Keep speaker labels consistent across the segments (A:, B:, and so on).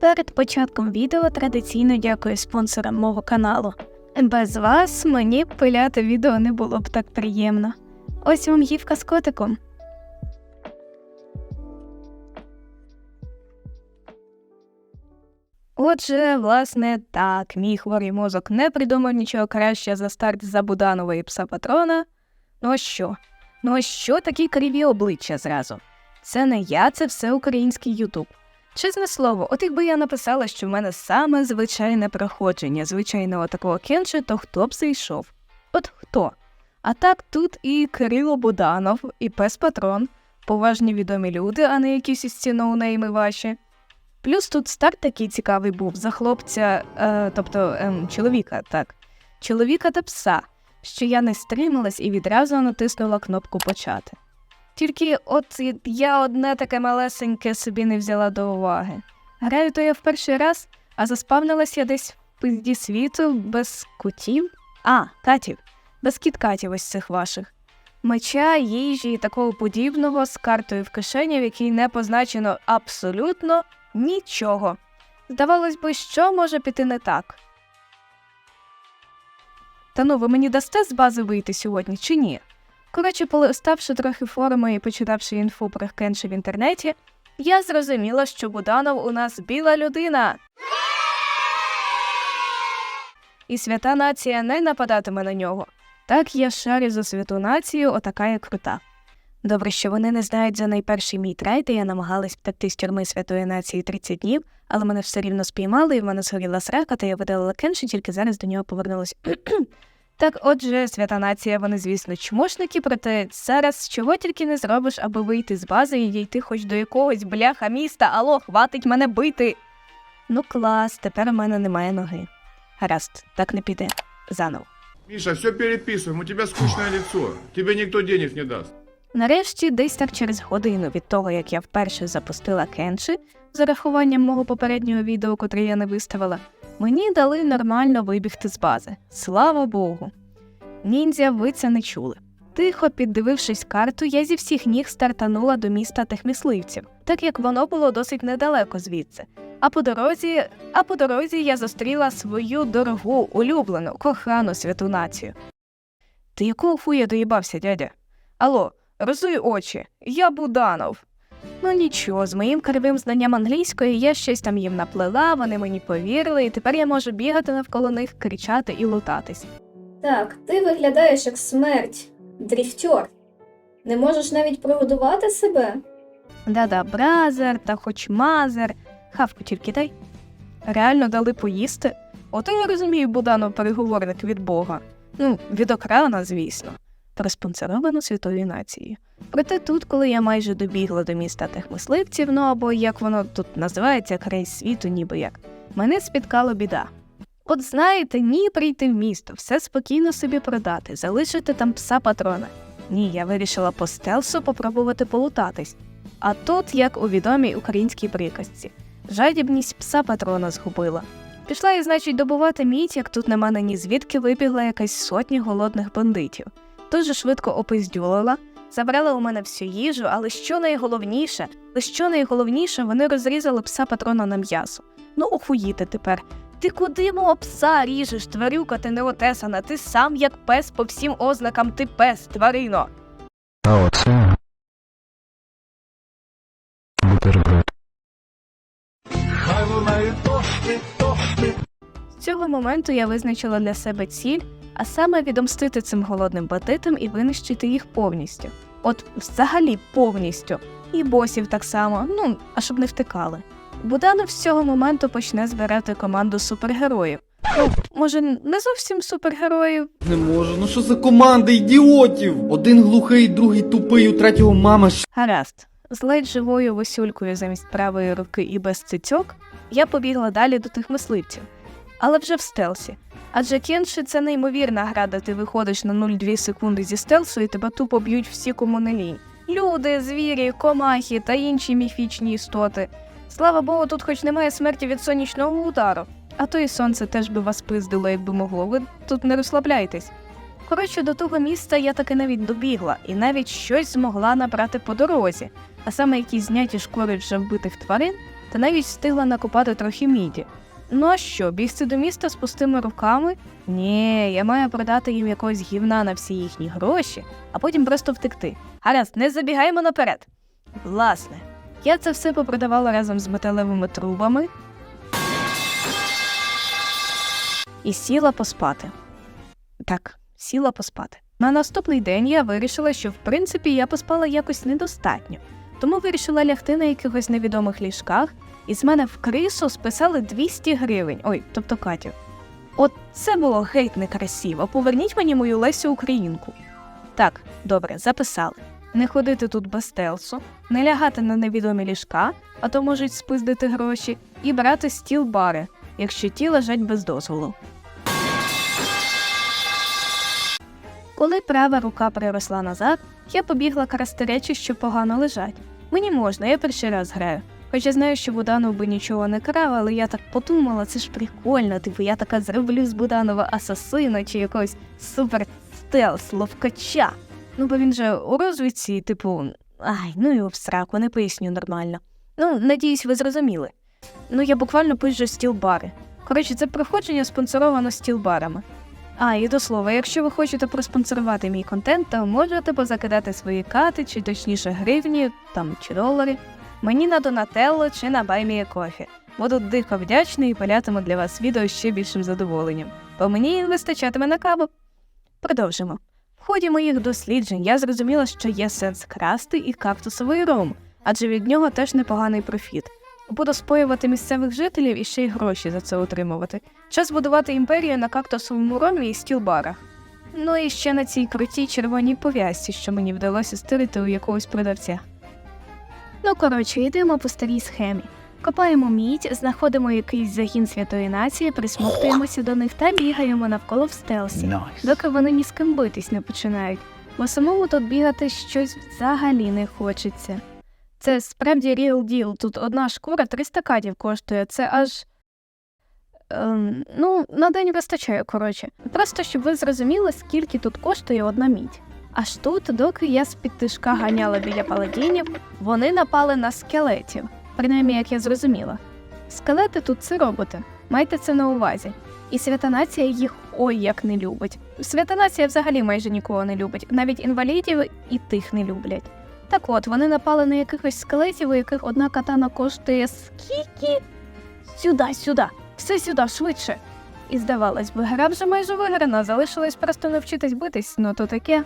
A: Перед початком відео традиційно дякую спонсорам мого каналу. Без вас мені пиляти відео не було б так приємно. Ось вам гівка з котиком. Отже, власне, так, мій хворий мозок не придумав нічого краще за старт за Буданова і пса патрона. Ну а що? Ну а що такі криві обличчя зразу? Це не я, це все український Ютуб. Чесне слово, от якби я написала, що в мене саме звичайне проходження звичайного такого кенча, то хто б зайшов? От хто? А так тут і Кирило Буданов, і пес Патрон, поважні відомі люди, а не якісь із ці ноунейми ваші. Плюс тут старт такий цікавий був за хлопця, е, тобто ем, чоловіка, так, чоловіка та пса, що я не стрималась і відразу натиснула кнопку почати. Тільки от я одне таке малесеньке собі не взяла до уваги. Граю то я в перший раз, а заспавнилась я десь в пизді світу без кутів. А, катів, без кіткатів ось цих ваших. Меча, їжі і такого подібного з картою в кишені, в якій не позначено абсолютно нічого. Здавалось би, що може піти не так. Та ну, ви мені дасте з бази вийти сьогодні чи ні? Коротше, полиставши трохи форуми і почитавши інфу про кенші в інтернеті, я зрозуміла, що Буданов у нас біла людина. І свята нація не нападатиме на нього. Так я шарю за святу націю, отака я крута. Добре, що вони не знають за найперший мій трейд, і я намагалась втекти з тюрми святої нації 30 днів, але мене все рівно спіймали, і в мене згоріла срака, та я видалила кенші, тільки зараз до нього повернулась. Так, отже, свята нація, вони, звісно, чмошники, проте зараз чого тільки не зробиш, аби вийти з бази і дійти хоч до якогось бляха міста, алло, хватить мене бити. Ну клас, тепер у мене немає ноги. Гаразд, так не піде. Заново.
B: Миша, все переписываем, у тебя скучное лицо. Тебе никто денег не даст.
A: Нарешті, десь так через годину від того, як я вперше запустила кенші, з урахуванням мого попереднього відео, котре я не виставила, мені дали нормально вибігти з бази. Слава Богу. Ніндзя, ви це не чули. Тихо піддивившись карту, я зі всіх ніг стартанула до міста тих мисливців, так як воно було досить недалеко звідси. А по дорозі, а по дорозі я зустріла свою дорогу, улюблену, кохану святу націю. Ти якого хуя доїбався, дядя? Алло, розуй очі, я Буданов. Ну нічого, з моїм кривим знанням англійської я щось там їм наплела, вони мені повірили, і тепер я можу бігати навколо них, кричати і лутатись.
C: Так, ти виглядаєш як смерть, дріфтьор. Не можеш навіть прогодувати себе?
A: Да-да, бразер та хоч мазер, хавку тільки дай. Реально дали поїсти? Ото я розумію Буданов переговорник від Бога. Ну, від окрана, звісно, проспонсоровано святої нації. Проте тут, коли я майже добігла до міста тих мисливців, ну або як воно тут називається, край світу, ніби як, мене спіткала біда. От знаєте, ні прийти в місто, все спокійно собі продати, залишити там пса патрона. Ні, я вирішила по стелсу попробувати полутатись. А тут, як у відомій українській приказці, жадібність пса патрона згубила. Пішла я, значить, добувати мідь, як тут на мене ні звідки вибігла якась сотня голодних бандитів. Дуже швидко опиздюлила, забрала у мене всю їжу, але що найголовніше, але що найголовніше, вони розрізали пса патрона на м'ясо. Ну, охуїти тепер. Ти куди мого пса ріжеш, тварюка, ти не отесана, ти сам як пес по всім ознакам, ти пес, тварино.
D: А оце бутерброд.
A: З цього моменту я визначила для себе ціль, а саме відомстити цим голодним бандитам і винищити їх повністю. От взагалі повністю. І босів так само, ну, а щоб не втикали. Буданов з цього моменту почне збирати команду супергероїв. Ну, може, не зовсім супергероїв,
E: Не можу, ну що за команда ідіотів? Один глухий, другий тупий, у третього мама ш...
A: Гаразд, з ледь живою висюлькою замість правої руки і без цицьок, я побігла далі до тих мисливців. Але вже в стелсі. Адже кенші це неймовірна гра, де ти виходиш на 0,2 секунди зі стелсу і тебе тупо б'ють всі кому. Люди, звірі, комахи та інші міфічні істоти. Слава Богу, тут хоч немає смерті від сонячного удару. А то і сонце теж би вас пиздило, якби могло. Ви тут не розслабляйтесь. Коротше, до того місця я таки навіть добігла і навіть щось змогла набрати по дорозі, а саме якісь зняті шкури вже вбитих тварин, та навіть встигла накопати трохи міді. Ну а що, бігти до міста з пустими руками? Ні, я маю продати їм якогось гівна на всі їхні гроші, а потім просто втекти. Гаразд, не забігаємо наперед. Власне, я це все попродавала разом з металевими трубами і сіла поспати. Так, сіла поспати. На наступний день я вирішила, що в принципі я поспала якось недостатньо, тому вирішила лягти на якихось невідомих ліжках, і з мене в крису списали 200 гривень. Ой, тобто Катю. От це було геть некрасиво. Поверніть мені мою Лесю Українку. Так, добре, записали. Не ходити тут без стелсу, не лягати на невідомі ліжка, а то можуть спиздити гроші, і брати стіл бари, якщо ті лежать без дозволу. Коли права рука переросла назад, я побігла красти речі, що погано лежать. Мені можна, я перший раз граю. Хоча знаю, що Буданов би нічого не крав, але я так подумала, це ж прикольно, типу я така зроблю з Буданова асасина чи якогось супер стелс ловкача. Ну, бо він же у розвідці, типу, ай, ну і в сраку, не поясню нормально. Ну, надіюсь, ви зрозуміли. Ну, я буквально пишу стіл-бари. Коротше, це проходження спонсоровано стіл-барами. А, і до слова, якщо ви хочете проспонсорувати мій контент, то можете позакидати свої кати, чи точніше гривні, там чи долари, мені на Донателло чи на Баймія Кофі. Буду дико вдячний і палятиму для вас відео ще більшим задоволенням, бо мені вистачатиме на каву. Продовжимо. В ході моїх досліджень я зрозуміла, що є сенс красти і кактусовий ром, адже від нього теж непоганий профіт. Буду споювати місцевих жителів і ще й гроші за це отримувати. Час будувати імперію на кактусовому ромі і стілбарах. Ну і ще на цій крутій червоній пов'язці, що мені вдалося стирити у якогось продавця. Ну, коротше, йдемо по старій схемі. Копаємо мідь, знаходимо якийсь загін святої нації, присмоктуємося до них та бігаємо навколо в стелсі, доки вони ні з ким битись не починають, бо самому тут бігати щось взагалі не хочеться. Це справді real deal. Тут одна шкура 300 катів коштує. Це аж. Ем, ну, на день вистачає, коротше. Просто щоб ви зрозуміли, скільки тут коштує одна мідь. Аж тут, доки я з-під тишка ганяла біля паладінів, вони напали на скелетів. Принаймні, як я зрозуміла. Скелети тут це роботи. Майте це на увазі. І свята нація їх ой як не любить. Свята нація взагалі майже нікого не любить, навіть інвалідів і тих не люблять. Так от, вони напали на якихось скелетів, у яких одна катана коштує скільки? Сюди, сюди, все сюди, швидше. І здавалось би, гра вже майже виграна, залишилось просто навчитись битись, ну то таке.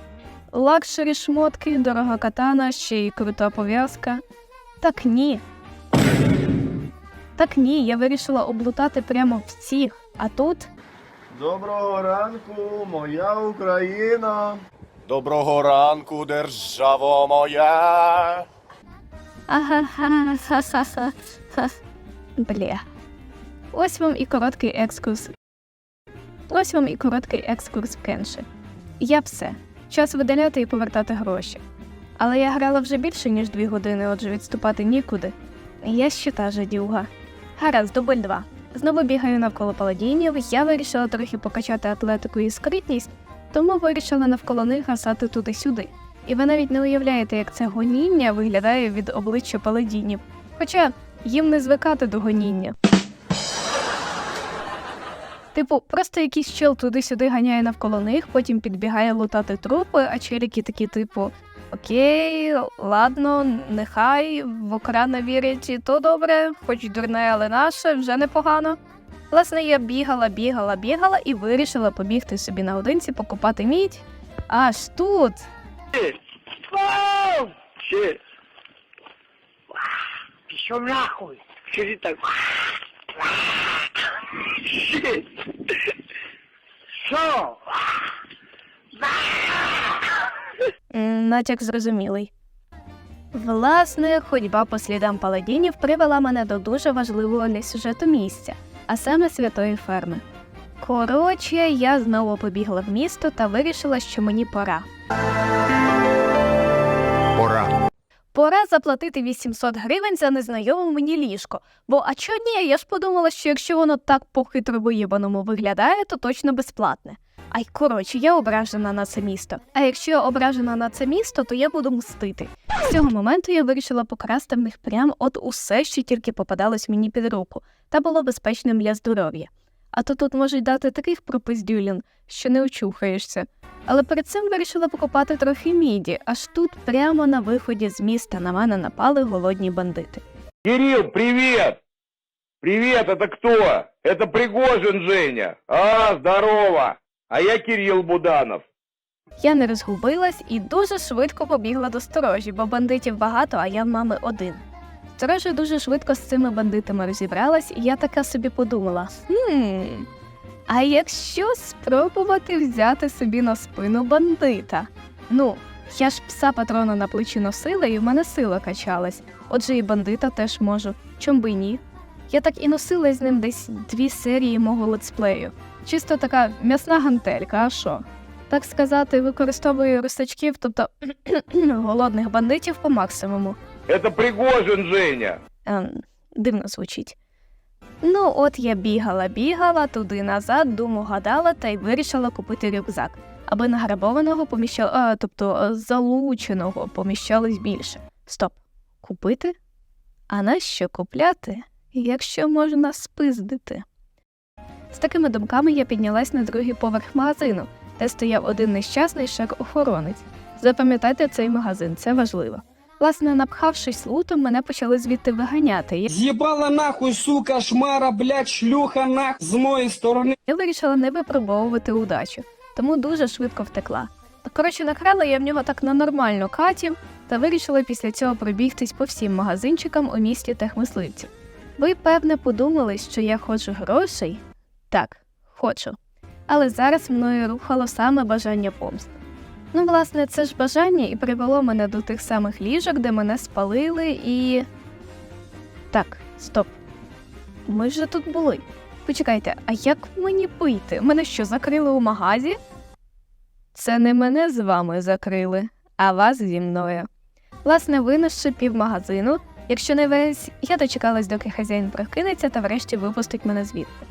A: Лакшері шмотки, дорога катана, ще й крута пов'язка. Так ні. Так ні, я вирішила облутати прямо всіх, а тут.
F: Доброго ранку, моя Україна.
G: Доброго ранку, державо моя.
A: Ага-ха-ха-ха-ха. Бля. Ось вам і короткий екскурс. Ось вам і короткий екскурс в Кенші. Я все. Час видаляти і повертати гроші. Але я грала вже більше, ніж дві години, отже відступати нікуди. Я ще та жадюга. Гаразд, дубль два. Знову бігаю навколо паладінів. Я вирішила трохи покачати атлетику і скритність, тому вирішила навколо них гасати туди-сюди. І ви навіть не уявляєте, як це гоніння виглядає від обличчя паладінів. Хоча їм не звикати до гоніння. Типу, просто якийсь чел туди-сюди ганяє навколо них, потім підбігає лутати трупи, а челіки такі, типу, окей, ладно, нехай в окрана вірять, і то добре, хоч дурне, але наше, вже непогано. Власне, я бігала, бігала, бігала і вирішила побігти собі наодинці, покупати мідь. Аж тут.
H: Пішов нахуй. Ти так? Shit.
A: Натяк зрозумілий. Власне, ходьба по слідам паладінів привела мене до дуже важливого для сюжету місця, а саме святої ферми. Коротше, я знову побігла в місто та вирішила, що мені пора.
G: Пора.
A: Заплатити 800 гривень за незнайоме мені ліжко. Бо а чо ні, я ж подумала, що якщо воно так по хитро виглядає, то точно безплатне. Ай, коротше, я ображена на це місто. А якщо я ображена на це місто, то я буду мстити. З цього моменту я вирішила покрасти в них прям от усе, що тільки попадалось мені під руку, та було безпечним для здоров'я. А то тут можуть дати таких пропиздюлін, що не очухаєшся. Але перед цим вирішила покопати трохи міді, аж тут, прямо на виході з міста, на мене напали голодні бандити.
I: Кирилл, привет! Привет, это кто? Это Пригожин Женя. А, здорово. А я Кирилл Буданов.
A: Я не розгубилась і дуже швидко побігла до сторожі, бо бандитів багато, а я в мами один. Сторожа дуже швидко з цими бандитами розібралась, і я така собі подумала: хм, а якщо спробувати взяти собі на спину бандита? Ну, я ж пса патрона на плечі носила, і в мене сила качалась. Отже, і бандита теж можу. Чом би ні? Я так і носила з ним десь дві серії мого летсплею. Чисто така м'ясна гантелька, а що? так сказати, використовую русачків, тобто голодних бандитів по максимуму.
I: Это Пригожин Женя.
A: Ем, дивно звучить. Ну, от я бігала, бігала туди назад, думу гадала та й вирішила купити рюкзак, аби награбованого поміщало, а, тобто е, залученого поміщалось більше. Стоп, купити? А нащо купляти, якщо можна спиздити? З такими думками я піднялась на другий поверх магазину, де стояв один нещасний шеф-охоронець. Запам'ятайте цей магазин, це важливо. Власне, напхавшись лутом, мене почали звідти виганяти.
J: З'їбала нахуй, сука, шмара, блядь, шлюха нах з моєї сторони.
A: Я вирішила не випробовувати удачу, тому дуже швидко втекла. Коротше, накрала я в нього так на нормальну катів та вирішила після цього пробігтись по всім магазинчикам у місті техмисливців. Ви, певне, подумали, що я хочу грошей? Так, хочу. Але зараз мною рухало саме бажання помсти. Ну, власне, це ж бажання і привело мене до тих самих ліжок, де мене спалили, і. Так, стоп. Ми ж тут були. Почекайте, а як мені вийти? Мене що, закрили у магазі? Це не мене з вами закрили, а вас зі мною. Власне, винесши півмагазину, якщо не весь, я дочекалась, доки хазяїн прокинеться та врешті випустить мене звідти.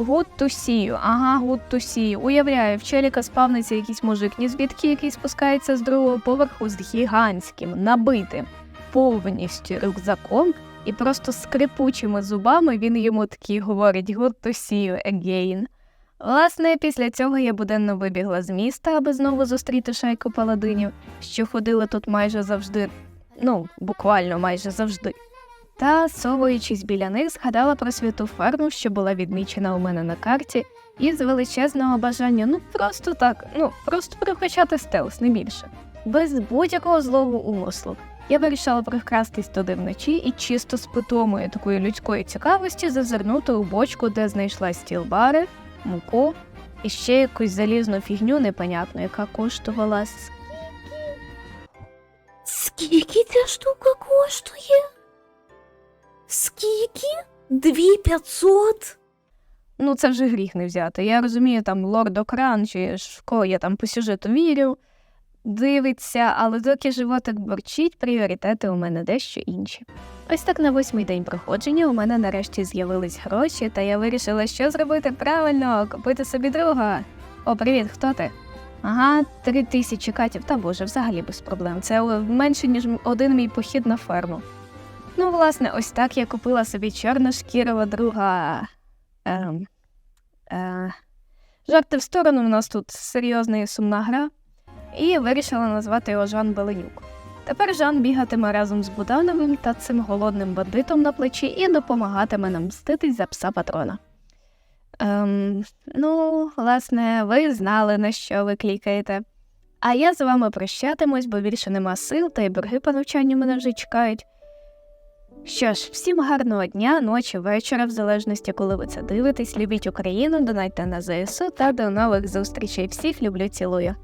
A: Гуд тусію, ага, гуд тусію. Уявляю, в челіка спавниться якийсь мужик, ні звідки який спускається з другого поверху з гігантським, набитим, повністю рюкзаком, і просто скрипучими зубами він йому такий говорить «Good to see you again». Власне, після цього я буденно вибігла з міста, аби знову зустріти шайку паладинів, що ходили тут майже завжди, ну, буквально майже завжди. Та, совуючись біля них, згадала про святу ферму, що була відмічена у мене на карті, і з величезного бажання, ну просто так, ну просто прокачати стелс, не більше. Без будь-якого злого умислу. Я вирішила прокрастись туди вночі і чисто з питомої такої людської цікавості зазирнути у бочку, де знайшла стілбари, муку і ще якусь залізну фігню непонятну, яка коштувала с-
K: Скільки ця штука коштує? Дві п'ятсот?
A: Ну, це вже гріх не взяти. Я розумію, там лорд Окран, чи кого я там по сюжету вірю, дивиться, але доки животик борчить, пріоритети у мене дещо інші. Ось так на восьмий день проходження у мене нарешті з'явились гроші, та я вирішила, що зробити правильно, купити собі друга. О, привіт, хто ти? Ага, три тисячі катів, та боже, взагалі без проблем. Це е, менше, ніж один мій похід на ферму. Ну, власне, ось так я купила собі чорношкірого друга. Ем, е, жарти в сторону, у нас тут серйозна і сумна гра, і вирішила назвати його Жан Беленюк. Тепер Жан бігатиме разом з Будановим та цим голодним бандитом на плечі і допомагатиме нам мститись за пса патрона. Ем, ну, власне, ви знали, на що ви клікаєте. А я з вами прощатимусь, бо більше нема сил, та й борги по навчанню мене вже чекають. Що ж, всім гарного дня, ночі, вечора, в залежності, коли ви це дивитесь. Любіть Україну, донайте на ЗСУ та до нових зустрічей. Всіх люблю, цілую.